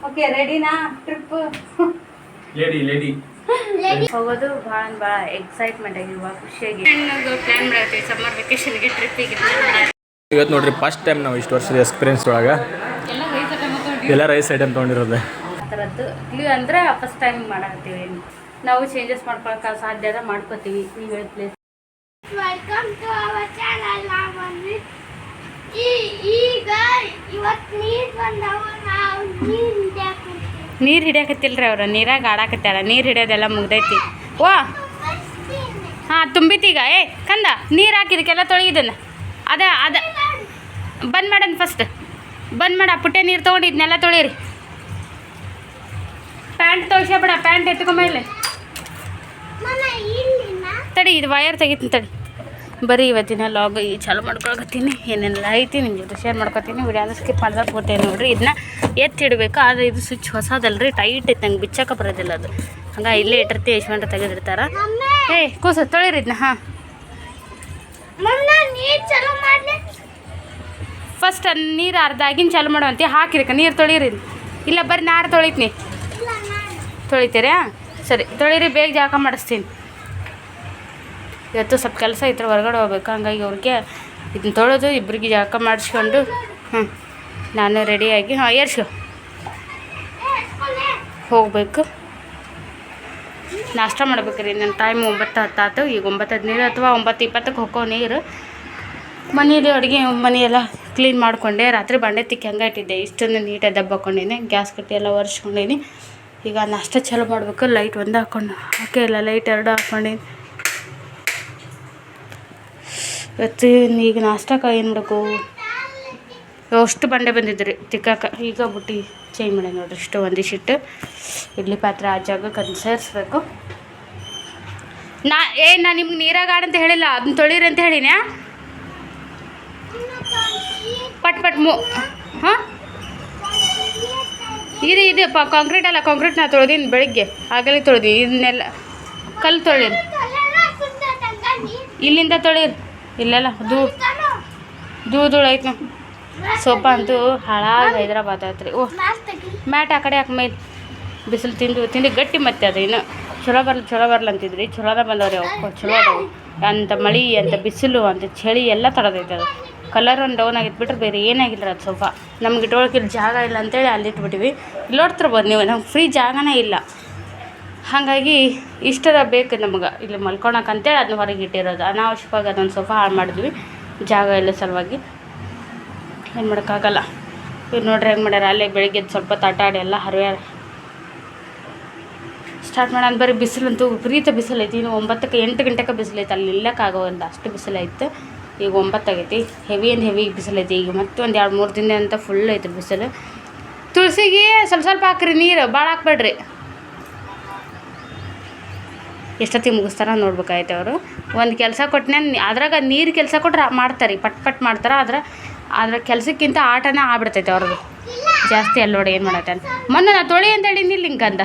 Okay ರೆಡಿನಾ trip lady lady ಹೋಗೋದು ಭಾಳ ಭಾಳ ಎಕ್ಸೈಟ್ಮೆಂಟ್ ಆಗಿರುವ ಖುಷಿಯಾಗಿ. ಪ್ಲಾನ್ ಮಾಡತ್ತೀವಿ ಸಮ್ಮರ್ ವೆಕೇಶನ್ಗೆ ಟ್ರಿಪ್ಪಿಗೆ ಇವತ್ತು ನೋಡ್ರಿ ಫಸ್ಟ್ ಟೈಮ್ ನಾವು ಇಷ್ಟು ವರ್ಷದ ಎಕ್ಸ್ಪೀರಿಯನ್ಸ್ ಒಳಗೆ. ಎಲ್ಲ ರೈಸ್ ಐಟಮ್ ತೊಗೊಂಡಿರೋದು. ಆ ಥರದ್ದು ಇಲ್ಲಿ ಅಂದರೆ ಫಸ್ಟ್ ಟೈಮ್ ಮಾಡತ್ತೀವಿ ನಾವು ಚೇಂಜಸ್ ಮಾಡ್ಕೊಳಕ್ಕೆ ಸಾಧ್ಯ ಅದ ಮಾಡ್ಕೋತೀವಿ. ನೀವು place welcome to our channel ನಾವೊಂದು ಈ ಈಗ ಇವತ್ತು ನೀರು ಹಿಡಿಯಾಕತ್ತಿಲ್ರಿ ಅವ್ರು ನೀರಾಗ ಆಡಾಕತ್ತಾರ ನೀರು ಹಿಡಿಯೋದೆಲ್ಲ ಮುಗ್ದೈತಿ. ಓ! ಹಾಂ ತುಂಬಿತೀಗ ಏ ಕಂದ ನೀರು ಹಾಕಿದಕ್ಕೆಲ್ಲ ತೊಳಗಿದನ್ನ ಅದ ಅದ. ಬಂದ್ ಮಾಡನ್ ಫಸ್ಟ್ ಬಂದ್ ಮಾಡ ಪುಟ್ಟೆ ನೀರು ತೊಗೊಂಡು ಇದನ್ನೆಲ್ಲ ತೊಳೀರಿ. ಪ್ಯಾಂಟ್ ತೊಳ್ಸ್ಯಾಬೇಡ ಪ್ಯಾಂಟ್ ಇಲ್ಲಿನ? ತಡಿ ಇದು ವಯರ್ ತೆಗಿತೀನಿ ತಡಿ. ಬರೀ ಇವತ್ತಿನ ಲಾಗ್ ಈ ಚಾಲು ಮಾಡ್ಕೊಳಕತ್ತೀನಿ ಏನೆಲ್ಲ ಐತಿ ನಿಮ್ಮ ಜೊತೆ ಶೇರ್ ಮಾಡ್ಕೊತೀನಿ. ವಿಡಿಯೋನ ಸ್ಕಿಪ್ ಮಾಡ್ದಾಗ ಕೊಟ್ಟೆ ನೋಡಿರಿ ಇದನ್ನ ಎತ್ತಿಡಬೇಕು ಆದರೆ ಇದು ಸ್ವಿಚ್ ಹೊಸದಲ್ರಿ ಟೈಟ್ ಐತೆ ನಂಗೆ ಬಿಚ್ಚಕ್ಕೆ ಬರೋದಿಲ್ಲ ಅದು. ಹಂಗೆ ಇಲ್ಲೇ ಇಟ್ಟಿರ್ತಿ ಯಶವಂತ ತೆಗೆದಿರ್ತಾರ ಏಯ್ ಕೂಸು ತೊಳಿರಿ ಇದನ್ನ ಹಾಂ. ಫಸ್ಟ್ ನೀರು ಅರ್ಧ ಆಗಿನ ಚಾಲು ಮಾಡುವಂತೆ ಹಾಕಿದಕ್ಕೆ ನೀರು ತೊಳಿರಿ ಇಲ್ಲ ಬರ್ರಿ ನಾರು ತೊಳಿತೀನಿ. ತೊಳಿತೀರಾ? ಸರಿ ತೊಳಿರಿ ಬೇಗ ಜಾಕ ಮಾಡಿಸ್ತೀನಿ. ಇವತ್ತು ಸ್ವಲ್ಪ ಕೆಲಸ ಐತ್ರ ಹೊರಗಡೆ ಹೋಗ್ಬೇಕು. ಹಂಗಾಗಿ ಅವ್ರಿಗೆ ಇದನ್ನ ತೊಳೆದು ಇಬ್ಬರಿಗೆ ಜಾಕ ಮಾಡಿಸ್ಕೊಂಡು ಹ್ಞೂ ನಾನು ರೆಡಿಯಾಗಿ, ಹಾಂ, ಏರ್ಸು. ಹೋಗಬೇಕು. ನಾಷ್ಟ ಮಾಡ್ಬೇಕ್ರಿ ನನ್ನ ಟೈಮ್ ಒಂಬತ್ತು ಹತ್ತಾತು, ಈಗ ಒಂಬತ್ತು ಹದಿನೈದು ಅಥವಾ ಒಂಬತ್ತು ಇಪ್ಪತ್ತಕ್ಕೆ ಹೋಗೋ ನೀರು. ಮನೇಲಿ ಅಡುಗೆ, ಮನೆಯೆಲ್ಲ ಕ್ಲೀನ್ ಮಾಡಿಕೊಂಡೆ, ರಾತ್ರಿ ಬಂಡೆ ತಿಕ್ಕಿ ಹಂಗೆ ಇಟ್ಟಿದ್ದೆ. ಇಷ್ಟೊಂದು ನೀಟಾಗಿ ದಬ್ಬ ಗ್ಯಾಸ್ ಕಟ್ಟಿ ಎಲ್ಲ ಒರೆಸ್ಕೊಂಡಿನಿ. ಈಗ ನಾಷ್ಟ ಚಲೋ ಮಾಡಬೇಕು ಲೈಟ್ ಒಂದು ಹಾಕ್ಕೊಂಡು ಓಕೆ ಇಲ್ಲ ಲೈಟ್ ಎರಡು ಹಾಕ್ಕೊಂಡೀನಿ ಇವತ್ತು ಈಗ ನಾಷ್ಟಕ್ಕೆ ಏನು ಮಾಡಬೇಕು ಅಷ್ಟು ಬಂಡೆ ಬಂದಿದ್ರಿ ತಿಕ್ಕಾಕ. ಈಗ ಬುಟ್ಟಿ ಚೇಂಜ್ ಮಾಡಿ ನೋಡ್ರಿ ಇಷ್ಟು ಒಂದಿಷ್ಟು ಇಡ್ಲಿ ಪಾತ್ರೆ ಆ ಜಾಗಕ್ಕೆ ಅದನ್ನ ಸೇರಿಸ್ಬೇಕು. ನಾ, ಏ, ನಾ ನಿಮ್ಗೆ ನೀರಾಗ ಆಡಂತ ಹೇಳಿಲ್ಲ, ಅದನ್ನ ತೊಳೀರಿ ಅಂತ ಹೇಳಿನ್ಯಾ? ಪಟ್ ಪಟ್, ಮು, ಹಾಂ? ಇದು ಇದು, ಪ ಕಾಂಕ್ರೀಟ್ ಅಲ್ಲ ಕಾಂಕ್ರೀಟ್ ನಾ ತೊಳೆದೀನಿ ಬೆಳಿಗ್ಗೆ. ಆಗಲೇ ತೊಳೆದಿ, ಇದನ್ನೆಲ್ಲ ಕಲ್ಲು ತೊಳೀರಿ. ಇಲ್ಲಿಂದ ತೊಳಿರಿ. ಇಲ್ಲೆಲ್ಲ, ಧೂ. ಧೂ ಧೂಳು ಐತೆ ಸೋಫ ಅಂತೂ ಹಾಳಾಗಿ ಹೈದ್ರಾಬಾದ್ ಆಯ್ತು ಓ, ಮ್ಯಾಟ್ ಆ ಕಡೆ ಹಾಕಿ ಮೇಲೆ. ಬಿಸಿಲು ತಿಂದು ತಿಂದು ಗಟ್ಟಿ ಮತ್ತೆ ಅದು ಇನ್ನು. ಚಲೋ ಬರಲ್ಲ ಚಲೋ ಬರಲ್ಲ ಅಂತಿದ್ರಿ. ಚಲೋದ ಬಂದವ್ರಿ ಅವು ಚಲೋ ಅದಾವು. ಅಂತ ಮಳೆ, ಅಂತ ಬಿಸಿಲು, ಅಂತ ಚಳಿ ಎಲ್ಲ ತಡದೈತೆ ಅದು. ಕಲರ್ ಒಂದು ಡೌನ್ ಆಗಿತ್ತು ಬಿಟ್ರೆ ಬೇರೆ ಏನಾಗಿಲ್ಲ ಅದು ಸೋಫಾ ನಮ್ಗೆ ಇಟ್ಕೊಳಕ್ಕೆ ಇಲ್ಲಿ ಜಾಗ ಇಲ್ಲ ಅಂತೇಳಿ ಅಲ್ಲಿ ಇಟ್ಬಿಟ್ಟಿವಿ ಇಲ್ಲಿ ನೋಡ್ತಿರ್ಬೋದು ನೀವು, ನಮ್ಗೆ ಫ್ರೀ ಜಾಗನೇ ಇಲ್ಲ. ಹಾಗಾಗಿ ಇಷ್ಟರ ಬೇಕು ನಮ್ಗೆ. ಇಲ್ಲಿ ಮಲ್ಕೊಳಕ್ಕೆ ಅಂತೇಳಿ ಅದನ್ನ ಹೊರಗೆ ಇಟ್ಟಿರೋದು. ಅನಾವಶ್ಯಕವಾಗಿ ಅದೊಂದು ಸೋಫಾ ಹಾಳು ಮಾಡಿದ್ವಿ. ಜಾಗ ಇಲ್ಲ ಸಲುವಾಗಿ. ಏನು ಮಾಡೋಕ್ಕಾಗಲ್ಲ. ಇವ್ರು ನೋಡ್ರಿ ಹೆಂಗೆ ಮಾಡ್ಯಾರ. ಅಲ್ಲೇ ಬೆಳಿಗ್ಗೆ ಎದ್ದು ಸ್ವಲ್ಪ ತಾಟಾಡಿ ಎಲ್ಲ ಹರಿವ್ಯಾರ. ಸ್ಟಾರ್ಟ್ ಮಾಡೋಣ. ಬರೀ ಬಿಸಿಲಂತೂ ವಿಪರೀತ ಬಿಸಿಲೈತಿ ಇನ್ನು ಒಂಬತ್ತಕ್ಕೆ ಎಂಟು ಗಂಟೆಗೆ ಬಿಸಿಲು ಐತೆ. ಅಲ್ಲಿ ನಿಲ್ಲಕ್ಕಾಗೋಲ್ಲ ಅಷ್ಟು ಬಿಸಿಲು ಐತೆ. ಈಗ ಒಂಬತ್ತಾಗೈತಿ ಹೆವಿ ಆ್ಯಂಡ್ ಹೆವಿ ಬಿಸಿಲೈತಿ ಈಗ ಮತ್ತೆ ಒಂದು ಎರಡು ಮೂರು ದಿನ ಅಂತ ಫುಲ್ ಐತೆ ಬಿಸಿಲು. ತುಳಸಿಗೆ ಸ್ವಲ್ಪ ಸ್ವಲ್ಪ ಹಾಕ್ರಿ ನೀರು. ಭಾಳ ಹಾಕ್ಬೇಡ್ರಿ. ಎಷ್ಟೊತ್ತಿಗೆ ಮುಗಿಸ್ತಾರ ನೋಡ್ಬೇಕಾಯ್ತು ಅವರು. ಒಂದು ಕೆಲಸ ಕೊಟ್ಟನೆ ಅದ್ರಾಗ ನೀರು ಕೆಲಸ ಕೊಟ್ರೆ ಮಾಡ್ತಾರೆ, ಪಟ್ ಪಟ್ ಮಾಡ್ತಾರೆ, ಆದ್ರೆ ಅದ್ರ ಕೆಲಸಕ್ಕಿಂತ ಆಟನೇ ಆಗ್ಬಿಡ್ತೈತೆ ಅವ್ರದ್ದು. ಜಾಸ್ತಿ ಅಲ್ಲಿ ನೋಡಿ ಏನು ಮಾಡತ್ತೆ ಅಂತ. ಮೊನ್ನೆ ನಾ ತೊಳಿ ಅಂತೇಳಿ ಹೇಳಿ ಹಿಂಗೆ ಅಂದ.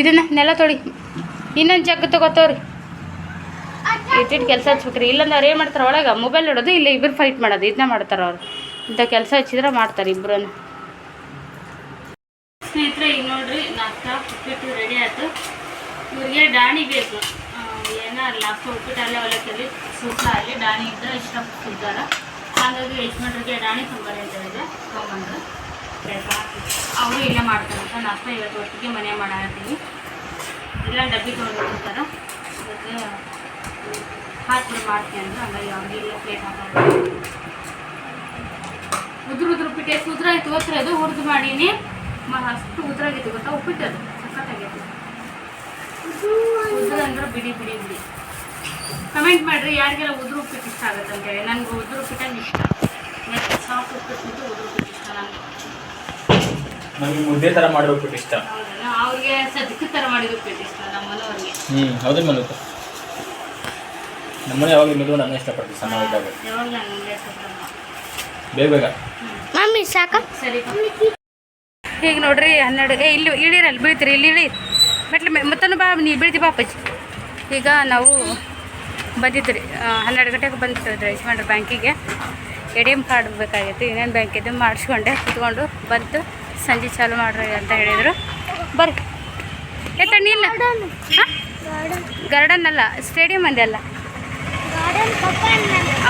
ಇದನ್ನ ನೆಲ ತೊಳಿ. ಇನ್ನೊಂದು ಜಗ್ ತಗೋತವ್ರಿ. ಇಟ್ಟಿಟ್ಟು ಕೆಲಸ ಹಚ್ಬೇಕ್ರಿ. ಇಲ್ಲಂದ್ರೆ ಅವ್ರು ಏನು ಮಾಡ್ತಾರೆ ಒಳಗೆ ಮೊಬೈಲ್ ಇಡೋದು ಇಲ್ಲ ಇಬ್ಬರು ಫೈಟ್ ಮಾಡೋದು ಇದನ್ನ ಮಾಡ್ತಾರೆ ಅವ್ರು. ಇಂಥ ಕೆಲಸ ಹಚ್ಚಿದ್ರೆ ಮಾಡ್ತಾರೆ ಇಬ್ಬರು ಸ್ನೇಹಿತರೆ, ಈಗ ನೋಡ್ರಿ ನಾಷ್ಟ ಉಪ್ಪಿಟ್ಟು ರೆಡಿ ಆಯ್ತು. ಇವ್ರಿಗೆ ದಾಣಿ ಬೇಕು. ಏನಾರ ಏನೋ ಲಾಸ್ಟ್ ಉಪ್ಪಿಟ್ಟು ಸುಖ ಹೊಲಕ್ಕಲ್ಲಿ ಸೂಕ್ತ ಅಲ್ಲಿ ಡಾಣಿ ಇದ್ದರೆ ಇಷ್ಟಪಡ್ತಿದ್ದಾರೆ ಹಾಗಾಗಿ ಯಜಮಾನ್ರಿಗೆ ಡಾಣಿ ತೊಂಬರಿ ಅಂತ ಹೇಳಿದೆ ತೊಗೊಂಬಂದ್ರು. ಅವರು ಇಲ್ಲೇ ಮಾಡ್ತಾರಂತ ನಾಷ್ಟ ಇವತ್ತು ಒಟ್ಟಿಗೆ ಮನೆ ಮಾಡಾಕತ್ತೀವಿ ಇಲ್ಲ, ಡಬ್ಬಿ ತೊಗೊಂಡಿರ್ತಾರೆ ಅದಕ್ಕೆ ಹಾಕಿ ಮಾಡ್ತೀನಿ ಅಂದ್ರೆ. ಹಂಗಾಗಿ ಅವ್ರಿಗೆ ಇಲ್ಲ ಪ್ಲೇಟ್ ಹಾಕೋದು ಉದ್ರ ಉದ್ರ ಉಪ್ಪಿಟ್ಟು. ಎಷ್ಟು ಉದ್ರ ಆಯ್ತು ಗೊತ್ತರ ಅದು ಹುರಿದು ಮಾಡೀನಿ. ಅಷ್ಟು ಉದ್ರಾಗೈತಿ ಗೊತ್ತಾ? ಉಪ್ಪಿಟ್ಟು ಅದು. ಸಖತ್ತಾಗೈತಿ. ಉದ್ರ ಅಂದ್ರೆ ಬಿಡಿ ಬಿಡಿ ಬಿಡಿ. ಕಮೆಂಟ್ ಮಾಡಿರಿ ಯಾರಿಗೆಲ್ಲ ಉದುರು ಉಪ್ಪಿಟ್ಟು ಇಷ್ಟ ಆಗುತ್ತೆ ಅಂತೇಳಿ ನನಗೆ ಉದುರು ಉಪ್ಪಿಟ್ಟು ಇಷ್ಟ. ಮತ್ತು ಸಾಫ್ಟ್ ಉಪ್ಪಿಟ್ಟು ಉದುರು ಉಪ್ಪಿಟ್ಟು ಇಷ್ಟ ನನಗೆ. ನನಗೆ ಮುದ್ದೆ ಥರ ಇಷ್ಟ. ಹೌದಾ? ಅವ್ರಿಗೆ ಸದ್ಯಕ್ಕೆ ಥರ ಮಾಡಿದ ಉಪ್ಪಿಟ್ಟು ಇಷ್ಟ ನಮ್ಮ ಹ್ಞೂ ಹೌದು ಮನು ನಮ್ಮನೆ ಯಾವಾಗ ನಾನು ಇಷ್ಟಪಡ್ತೀವಿ ಸಣ್ಣ ಇದ್ದಾಗ ಯಾವಾಗ ನಾನು ಬೇಗ ಬೇಗ. ಬೇಗ ಮಮ್ಮಿ ಸಾಕ? ಸರಿ ಈಗ ನೋಡ್ರಿ ಹನ್ನೆರಡು ಏ ಇಲ್ಲಿ ಇಳಿರಲ್ಲಿ ಬೀಳ್ತೀರಿ ಇಲ್ಲಿ ಇಳಿ. ಮೆಟ್ಲು ಮತ್ತೊಂದು ಬಾ, ನೀ ಬೀಳ್ತಿ ಬಾ ಈಗ ನಾವು ಬಂದಿದ್ರಿ ಹನ್ನೆರಡು ಗಂಟೆಗೆ ಬಂದಿದ್ರಿ ಮಾಡ್ರಿ ಬ್ಯಾಂಕಿಗೆ. ಎ ಟಿ ಎಂ ಕಾರ್ಡ್ ಬೇಕಾಗಿತ್ತು ಯೂನಿಯನ್ ಬ್ಯಾಂಕಿದ್ದು ಮಾಡಿಸ್ಕೊಂಡೆ, ಕುತ್ಕೊಂಡು ಬಂತು ಸಂಜೆ ಚಾಲು ಮಾಡ್ರಿ ಅಂತ ಹೇಳಿದರು. ಬರ್ರಿ. ಏ ಗಾರ್ಡನ್ ಅಲ್ಲ, ಸ್ಟೇಡಿಯಂ ಅಂದೆ ಅಲ್ಲ.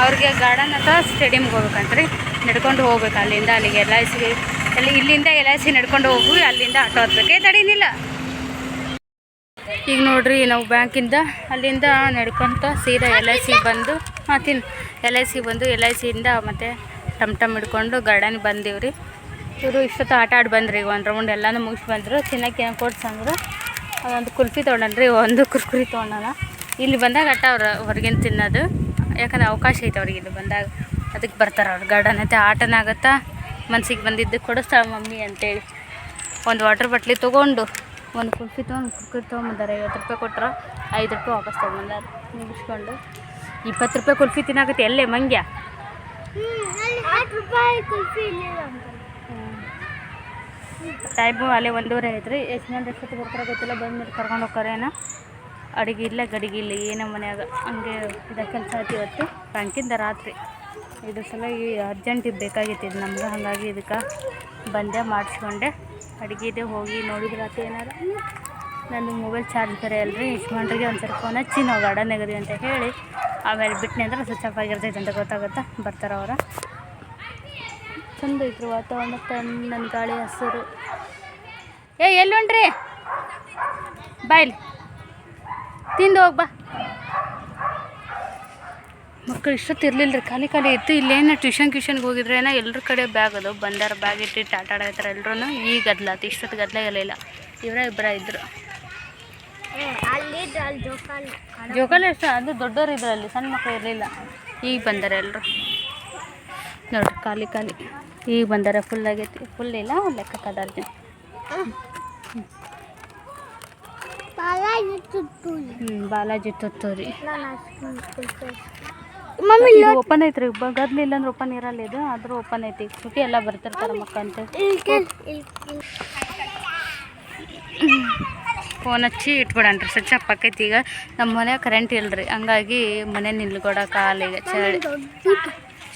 ಅವ್ರಿಗೆ ಗಾರ್ಡನ್ ಅಥವಾ ಸ್ಟೇಡಿಯಮ್ಗೆ ಹೋಗ್ಬೇಕಂತ್ರಿ. ನಡ್ಕೊಂಡು ಹೋಗ್ಬೇಕು, ಅಲ್ಲಿಂದ ಅಲ್ಲಿಗೆ ಎಲ್ ಐ ಸಿ ಅಲ್ಲಿ ಇಲ್ಲಿಂದ ಎಲ್ ಐ ಸಿ ನಡ್ಕೊಂಡು ಹೋಗಿ, ಅಲ್ಲಿಂದ ಆಟೋ ಹತ್ಬೇಕು. ಏ ತಡೀನಿಲ್ಲ ಈಗ ನೋಡ್ರಿ ನಾವು ಬ್ಯಾಂಕಿಂದ ಅಲ್ಲಿಂದ ನಡ್ಕೊತ ಸೀದಾ ಎಲ್ ಐ ಸಿ ಬಂದು ತಿನ್ ಎಲ್ ಐ ಸಿ ಬಂದು ಎಲ್ ಐ ಸಿಯಿಂದ ಮತ್ತು ಟಮ್ ಟಮ್ ಹಿಡ್ಕೊಂಡು ಗಾರ್ಡನ್ ಬಂದೀವ್ರಿ. ಇವರು ಇಷ್ಟೊತ್ತು ಆಟ ಆಡಿ ಬಂದ್ರಿ ಈಗ ಒಂದು ರೌಂಡ್ ಎಲ್ಲನೂ ಮುಗಿಸಿ ಬಂದರು. ತಿನ್ನಕ್ಕೆ ಏನು ಕೊಡ್ಸಂದ್ರೆ ಒಂದು ಕುಲ್ಫಿ ತೊಗೊಂಡ್ರಿ ಒಂದು ಕುರ್ಕುರಿ ತೊಗೊಂಡಲ್ಲ ಇಲ್ಲಿ ಬಂದಾಗ ಆಟ ಅವ್ರು ಹೊರಗಿನ ತಿನ್ನೋದು? ಯಾಕಂದ್ರೆ ಅವಕಾಶ ಐತೆ ಅವ್ರಿಗೆ ಇಲ್ಲಿ ಬಂದಾಗ. ಅದಕ್ಕೆ ಬರ್ತಾರೆ ಅವ್ರು ಗಾರ್ಡನ್ ಐತೆ ಆಟನಾಗತ್ತಾ? ಮನ್ಸಿಗೆ ಬಂದಿದ್ದು ಕೊಡಿಸ್ತಾಳೆ ಮಮ್ಮಿ ಅಂತೇಳಿ. ಒಂದು ವಾಟರ್ ಬಾಟ್ಲಿ ತೊಗೊಂಡು ಒಂದು ಕುಲ್ಫಿ ತೊಗೊಂಡು ಕುರ್ಕುರಿ ತೊಗೊಂಬಂದಾರೆ, ಐವತ್ತು ರೂಪಾಯಿ ಕೊಟ್ರೆ ಐದು ರೂಪಾಯಿ ವಾಪಸ್ ತೊಗೊಂಬಂದಾರ. ಮುಗಿಸ್ಕೊಂಡು. ಇಪ್ಪತ್ತು ರೂಪಾಯಿ ಕುಲ್ಫಿ ತಿನ್ನಾಕತ್ತೆ ಎಲ್ಲೇ ಮಂಗ್ಯ. ಟೈಮು ಅಲ್ಲೇ ಒಂದೂವರೆ ಐತ್ರಿ. ಎಷ್ಟು ಮಂದಿ ಎಷ್ಟೊತ್ತು ಬರ್ತಾರೆ ಗೊತ್ತಿಲ್ಲ ಬಂದ್ಬಿಟ್ಟು ಕರ್ಕೊಂಡು ಹೋಗ್ತಾರೇನ ಅಡುಗೆ ಇಲ್ಲ, ಗಡಿಗೆ ಇಲ್ಲ, ಏನೋ ಮನ್ಯಾಗ. ಹಂಗೆ ಇದ ಕೆಲಸ ಆಯ್ತು ಇವತ್ತು. ಬ್ಯಾಂಕಿಂದ ರಾತ್ರಿ. ಇದು ಸಲ ಈ ಅರ್ಜೆಂಟಿಗೆ ಬೇಕಾಗಿತ್ತು, ಇದು ನಮ್ಗೆ ಹಾಗಾಗಿ ಇದಕ್ಕೆ ಬಂದೆ, ಮಾಡಿಸ್ಕೊಂಡೆ. ಅಡುಗೆ ಇದೆ, ಹೋಗಿ ನೋಡಿದ್ರೆ ಆತು ಏನಾರ ನಂದು ಮೊಬೈಲ್ ಚಾರ್ಜ್ ಬೇರೆ ಅಲ್ರಿ ಯಜಮಾನ್ರಿಗೆ ಒಂದು ಸರಿ ಫೋನ್ ಹಚ್ಚಿ ನಾವು ಗಾರ್ಡನ್ ಎಗದಿ ಅಂತ ಹೇಳಿ, ಆಮೇಲೆ ಬಿಟ್ಟನೆ ಅಂದ್ರೆ ಸ್ವಿಚ್ ಅಂತ ಗೊತ್ತಾಗುತ್ತೆ? ಬರ್ತಾರೆ ಅವರ. ಚಂದ ಐತ್ರಿ ವಾತಾವರಣ ನನ್ನ ಗಾಳಿ ಹಸಿರು. ಏ, ಎಲ್ಲಿ ಹೊಂಟ್ರಿ ಬಾಯ್ಲಿ ತಿಂದು ಹೋಗಿ ಬಾ. ಮಕ್ಕಳು ಇಷ್ಟೊತ್ತು ಇರಲಿಲ್ಲ ರೀ ಖಾಲಿ ಖಾಲಿ ಇತ್ತು. ಇಲ್ಲೇನು ಟ್ಯೂಷನ್ ಟ್ಯೂಷನ್ಗೆ ಹೋಗಿದ್ರೆ ಏನೋ ಎಲ್ಲರ ಕಡೆ ಬ್ಯಾಗ್ ಅದು ಬಂದಾರ ಬ್ಯಾಗ್ ಇಟ್ಟು ಆಟ ಆಡತ್ತಾರ ಎಲ್ಲರೂ ಈಗ ಗದ್ಲಾತು ಇಷ್ಟೊತ್ತು ಗದ್ಲ ಇರಲಿಲ್ಲ. ಇವರ ಇಬ್ಬರ ಇದ್ರು. ಜೋಕಾಲಿ. ಎಷ್ಟು ಅದು ದೊಡ್ಡವ್ರು ಇದ್ರು ಅಲ್ಲಿ ಸಣ್ಣ ಮಕ್ಕಳು ಇರಲಿಲ್ಲ. ಈಗ ಬಂದಾರೆ ಎಲ್ಲರು ನೋಡ್ರಿ ಖಾಲಿ ಖಾಲಿ. ಈಗ ಬಂದಾರೆ ಫುಲ್ ಆಗೈತಿ. ಫುಲ್ ಇಲ್ಲ ಲೆಕ್ಕ ಅದಾರ ಜನ ಬಾಲಾಜಿ ತುತ್ತು ಹ್ಞೂ ಬಾಲಾಜಿ ತುತ್ತೂರಿ. ಮಮ್ಮಿ ಇದು ಓಪನ್ ಐತ್ರಿ. ಗದ್ಲ ಇಲ್ಲ ಅಂದ್ರೆ ಓಪನ್ ಇರಲ್ಲ ಇದು ಆದ್ರೂ ಓಪನ್ ಐತಿ. ಸುಟಿ ಎಲ್ಲ ಬರ್ತಿರ್ತಾರೆ ಮಕ್ಕ ಅಂತ. ಫೋನ್ ಹಚ್ಚಿ ಇಟ್ಬಿಡಣ್ರಿ. ಸ್ವಿಚ್ ಪಕ್ಕೈತಿ ಆಕೈತಿ ಈಗ. ನಮ್ಮ ಮನೆ ಕರೆಂಟ್ ಇಲ್ರಿ. ಹಂಗಾಗಿ ಮನೆ ನಿಲ್ಕೊಡಕ್ಕೆ ಈಗ ಚಳಿ.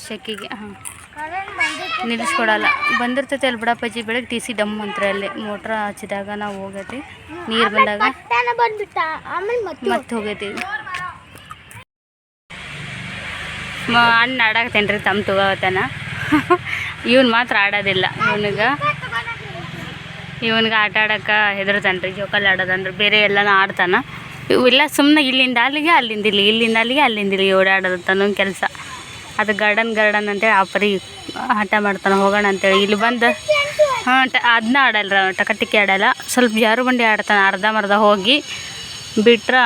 ಶೆಕಿಗೆ ಹಾಂ. ಕರೆಂಟ್ ಬಂದಿರ್ತೈತಿ ನಿಲ್ಲಿಸ್ಕೊಡಲ್ಲ ಬಂದಿರ್ತೈತೆ ಅಲ್ಲಿ ಬಿಡಪ್ಪಾಜಿ. ಬೆಳಗ್ಗೆ ಟಿ ಸಿ ಡಮ್ ಅಂತಾರೆ ಅಲ್ಲಿ. ಮೋಟ್ರ್ ಹಚ್ಚಿದಾಗ ನಾವು ಹೋಗೈತಿ. ನೀರು ಬಂದಾಗ ಮತ್ತೆ ಹೋಗೈತಿ ಮ ಅಣ್ಣ ಆಡಾಕತ್ತೇನೆ ರೀ ತಮ್ಮ ತಗೋತನ ಇವ್ನು ಮಾತ್ರ ಆಡೋದಿಲ್ಲ. ಇವನಿಗೆ ಇವನಿಗೆ ಆಟ ಆಡೋಕೆ ಹೆದರ್ತಾನೆ ರೀ ಜೋಕಾಲಿ ಆಡೋದಂದ್ರೆ ಬೇರೆ ಎಲ್ಲನೂ ಆಡ್ತಾನ. ಇವೆಲ್ಲ ಸುಮ್ಮನೆ ಇಲ್ಲಿಂದ ಅಲ್ಲಿಗೆ, ಅಲ್ಲಿಂದ ಇಲ್ಲಿ, ಇಲ್ಲಿಂದ ಅಲ್ಲಿಗೆ, ಅಲ್ಲಿಂದ ಇಲ್ಲಿ ಓಡಾಡೋದು ಕೆಲಸ. ಅದು ಗಾರ್ಡನ್ ಗಾರ್ಡನ್ ಅಂತೇಳಿ ಆ ಪರಿ ಆಟ ಮಾಡ್ತಾನೆ, ಹೋಗೋಣ ಅಂತೇಳಿ. ಇಲ್ಲಿ ಬಂದು, ಹಾಂ, ಟ ಅದನ್ನ ಆಡಲ್ಲ ಟಕಟಿಕ್ಕಿ ಆಡಲ್ಲ. ಸ್ವಲ್ಪ ಜಾರು ಬಂಡಿ ಆಡ್ತಾನೆ, ಅರ್ಧ ಮರ್ಧ ಹೋಗಿ ಬಿಟ್ರೆ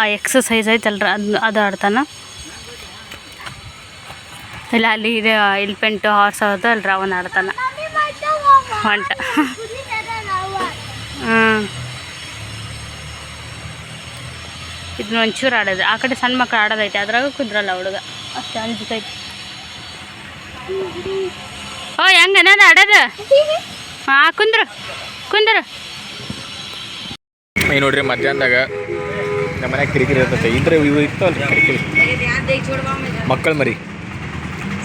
ಆ ಎಕ್ಸಸೈಸ್ ಐತಲ್ರ ಅದು ಅದು ಆಡ್ತಾನೆ. ಇಲ್ಲ, ಅಲ್ಲಿ ಇದೆ ಇಲ್ಪೆಂಟು ಹಾರ್ಸ್ ಅದು ಅಲ್ಲಿ ರಾವಣ ಆಡ್ತಾನೆ. ಹೊಂಟ ಹ್ಞೂ ಇದನ್ನ ಒಂಚೂರು ಆಡೋದು. ಆ ಕಡೆ ಸಣ್ಣ ಮಕ್ಳು ಆಡೋದೈತೆ, ಅದ್ರಾಗ ಕುದ್ರಲ್ಲ ಹುಡುಗ. ಅಷ್ಟು ಅಂಜಿಕೈತಿ ಓ, ಹೆಂಗ ನಾನು ಆಡೋದು? ಹಾಂ, ಕುಂದ್ರು ಕುಂದ್ರು. ಈ ನೋಡ್ರಿ, ಮಧ್ಯಾಹ್ನದಾಗ ನಮ್ಮ ಮನ್ಯಾಗ ಕಿರಿಕಿರಿ ಇರ್ತೈತೆ. ಇದ್ರೆ ಇವು ಇರ್ತಾವಲ್ರಿ ಕಿರಿಕಿರಿ. ಮಕ್ಕಳು ಮರಿ.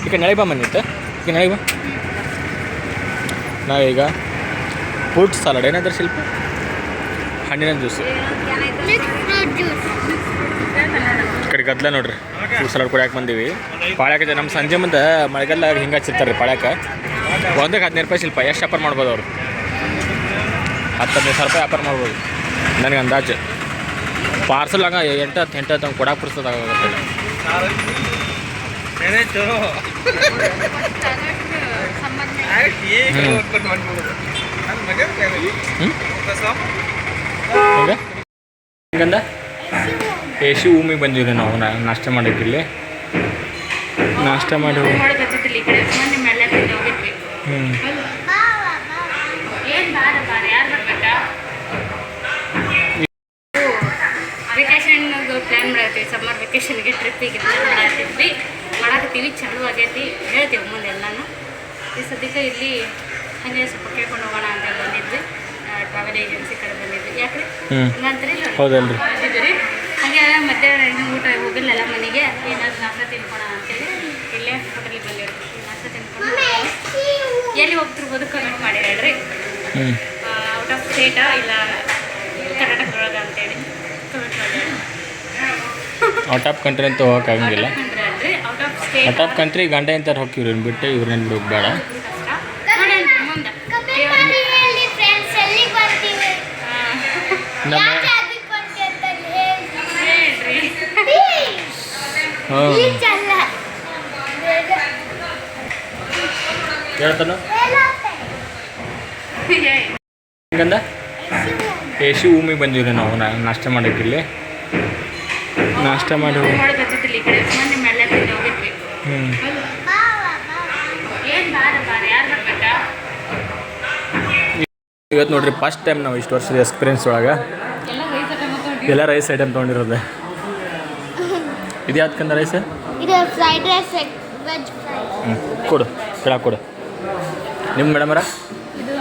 ಈಗ ನಾಳೆ ಬಾ ಬಂದಿತ್ತು. ಈಗ ನಾಳೆ ಬಾ ನಾವೀಗ ಫ್ರೂಟ್ ಸಲಾಡ್. ಏನಾದ್ರೆ ಶಿಲ್ಪ? ಹಣ್ಣಿನ ಜ್ಯೂಸ್. ಕಡೆ ಗದ್ಲ ನೋಡ್ರಿ. ಫ್ರೂಟ್ ಸಲಾಡ್ ಕುಡಿಯಾಕೆ ಬಂದೀವಿ. ಪಾಳ್ಯಾಕ ನಮ್ಮ ಸಂಜೆ ಮುಂದೆ ಮಳೆಗಾಲ ಹಿಂಗೆ ಹಚ್ಚಿರ್ತಾರೆ ರೀ ಪಾಳ್ಯಾಕ ಒಂದಕ್ಕೆ ಹದಿನೈದು ರೂಪಾಯಿ ಶಿಲ್ಪ. ಎಷ್ಟು ವ್ಯಾಪಾರ ಮಾಡ್ಬೋದು ಅವರು? ಹತ್ತು ಹದಿನೈದು ಸಾವಿರ ರೂಪಾಯಿ ವ್ಯಾಪಾರ ಮಾಡ್ಬೋದು. ನನಗೆ ಅಂದಾಜು. ಪಾರ್ಸಲ್ ಹಂಗ ಎಂಟು ಹತ್ತು ಎಂಟು ಹತ್ತು ಕೊಡಕ್ಕೆ ಪುರ್ಸೋದಾಗುತ್ತೆ ಹಂಗೆ ಹಿಂಗಂದ ಎ ಸಿ ಭೂಮಿಗೆ ಬಂದಿವ್ರಿ ನಾವು ನಾ ನಾಷ್ಟ ಮಾಡಿದ್ರಿ ಇಲ್ಲಿ. ನಾಷ್ಟ ಮಾಡಿ ಹ್ಞೂ ವೆಕೇಶನ್ ಪ್ಲ್ಯಾನ್ ಮಾಡತ್ತೀವಿ ಸಮ್ಮರ್ ವೆಕೇಶನ್ಗೆ ಟ್ರಿಪ್ಪಿಗೆ ಮಾಡತ್ತಿದ್ವಿ ಮಾಡಕತ್ತೀವಿ ಚಲೋ ಆಗೈತಿ. ಹೇಳ್ತೀವಿ ಮುಂದೆ ಎಲ್ಲಾನು. ಈ ಸದ್ಯಕ್ಕೆ ಇಲ್ಲಿ ಹಾಗೆ ಸ್ವಲ್ಪ ಕೇಳ್ಕೊಂಡು ಹೋಗೋಣ ಅಂತ ಬಂದಿದ್ವಿ. ಟ್ರಾವೆಲ್ ಏಜೆನ್ಸಿ ಕಡೆ ಬಂದಿದ್ವಿ. ಯಾಕ್ರಿ? ಹಂಗಂತ್ರಿ? ಹೌದಲ್ರಿ. ಬಂದಿದ್ವಿ ಹಾಗೆ ಮಧ್ಯಾಹ್ನ ಇನ್ನೂ ಊಟ ಹೋಗಿಲ್ಲ ಮನೆಗೆ. ಏನಾದ್ರು ನಾಷ್ಟ ತಿನ್ಕೋಣ ಅಂತೇಳಿ ಇಲ್ಲೇ ಹೋಟೆಲಿಗೆ ಬಂದಿರೋದು. ನಾಷ್ಟ ತಿನ್ಕೊಂಡು ಎಲ್ಲಿ ಹೋಗ್ತಿರ್ಬೋದು ಕಮೆಂಟ್ ಮಾಡಿ ಹೇಳ್ರಿ. ಔಟ್ ಆಫ್ ಸ್ಟೇಟಾ ಇಲ್ಲ ಕರ್ನಾಟಕದೊಳಗ ಅಂತೇಳಿ ಕಮೆಂಟ್ ಮಾಡಿ ಔಟ್ ಆಫ್ ಕಂಟ್ರಿ ಅಂತ ಹೋಗೋಕ್ಕಾಗಂಗಿಲ್ಲ ಅಂದ್ರೆ ಔಟ್ ಆಫ್ ಕಂಟ್ರಿ ಗಂಡ ಎಂತಾರೆ ಹೋಗಿ ಇವ್ರನ್ನ ಬಿಟ್ಟು ಇವ್ರನ್ನ ಬಿಡೋದು ಬೇಡ. ನಮ್ಮ ಹೇಳ್ತಾನ. ಹೆಂಗಂದ? ಎ ಸಿ ಭೂಮಿಗೆ ಬಂದಿವ್ರಿ ನಾವು ನಾ ನಾಷ್ಟ ಮಾಡಕ್ಕೆ ಇಲ್ಲಿ. ನಾಷ್ಟ ಮಾಡಿ ಇವತ್ತು ನೋಡ್ರಿ ಫಸ್ಟ್ ಟೈಮ್ ನಾವು ಇಷ್ಟು ವರ್ಷದ ಎಕ್ಸ್ಪೀರಿಯನ್ಸ್ ಒಳಗೆ. ಎಲ್ಲ ರೈಸ್ ಐಟಮ್ ತೊಗೊಂಡಿರೋದೆ. ಇದು ಯಾವ್ದಕ್ಕಂದ ರೈಸ್ ಇದು ಫ್ರೈಡ್ ರೈಸ್ ವೆಜ್ ಫ್ರೈಡ್ ಹ್ಞೂ ಕೊಡು ಕೇಳ ಕೊಡು. ನಿಮ್ಮ ಮೇಡಮರ ಇದು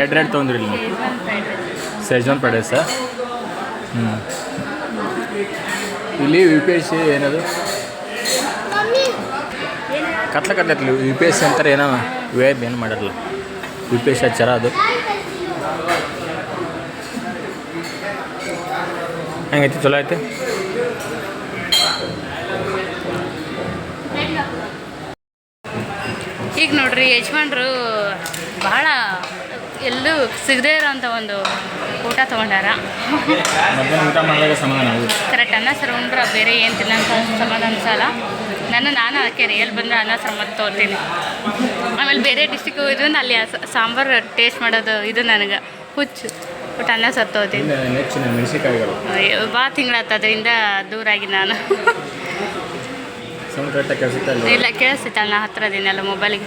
ರೆಡ್ ರೆಡ್ ತೊಗೊಂಡ್ರಿ ಇಲ್ಲಿ. Schezwan fried rice schezwan fried rice ಹ್ಞೂ ಇಲ್ಲಿ ಯು ಪಿ ಎಸ್ ಸಿ ಏನದು? ಕತ್ಲ ಕತ್ಲತ್ಲಿ ಯು ಪಿ ಎಸ್ ಸಿ ಅಂತಾರೆ ಏನೋ ವೇಬ್ ಏನು ಮಾಡಿರಲ್ಲ ಯು ಪಿ ಎಸ್ ಸಿ ಹಚ್ಚಾರ ಅದು. ಹೆಂಗೈತಿ ಚಲೋ ಐತಿ? ಈಗ ನೋಡ್ರಿ ಯಜಮಾನ್ರು ಬಹಳ ಎಲ್ಲೂ ಸಿಗದೇ ಇರೋಂಥ ಒಂದು ಊಟ ತೊಗೊಂಡಾರ. ಕರೆಕ್ಟ್ ಅನ್ನ ಸರ್ ಉಂಡ್ರೆ ಬೇರೆ ಏನು ತಿನ್ನೋಂಥ ಸಮಾಧಾನ ಅನ್ಸಲ್ಲ ನನ್ನ ನಾನು ಅದಕ್ಕೆ ರಿಯಲ್ ಬಂದರೆ ಅನ್ನ ಸಾಂಬಾರು ತೋರ್ತೀನಿ. ಆಮೇಲೆ ಬೇರೆ ಡಿಸ್ಟಿಕ್ ಹೋಗಿದ್ರೆ ಅಲ್ಲಿ ಸಾಂಬಾರು ಟೇಸ್ಟ್ ಮಾಡೋದು ಇದು ನನಗೆ. ಹುಚ್ಚು. ಬಟ್ ಅನ್ನ ಮೆಣಸಿಕಾಯಿಗಳು ಭಾಳ ತಿಂಗಳಾತದ್ರಿಂದ ದೂರಾಗಿ ನಾನು. ಇಲ್ಲ ಕೇಳಿಸ್ತೈತೆ ನಾ ಹತ್ರ ಅದೀನಲ್ಲ ಮೊಬೈಲಿಗೆ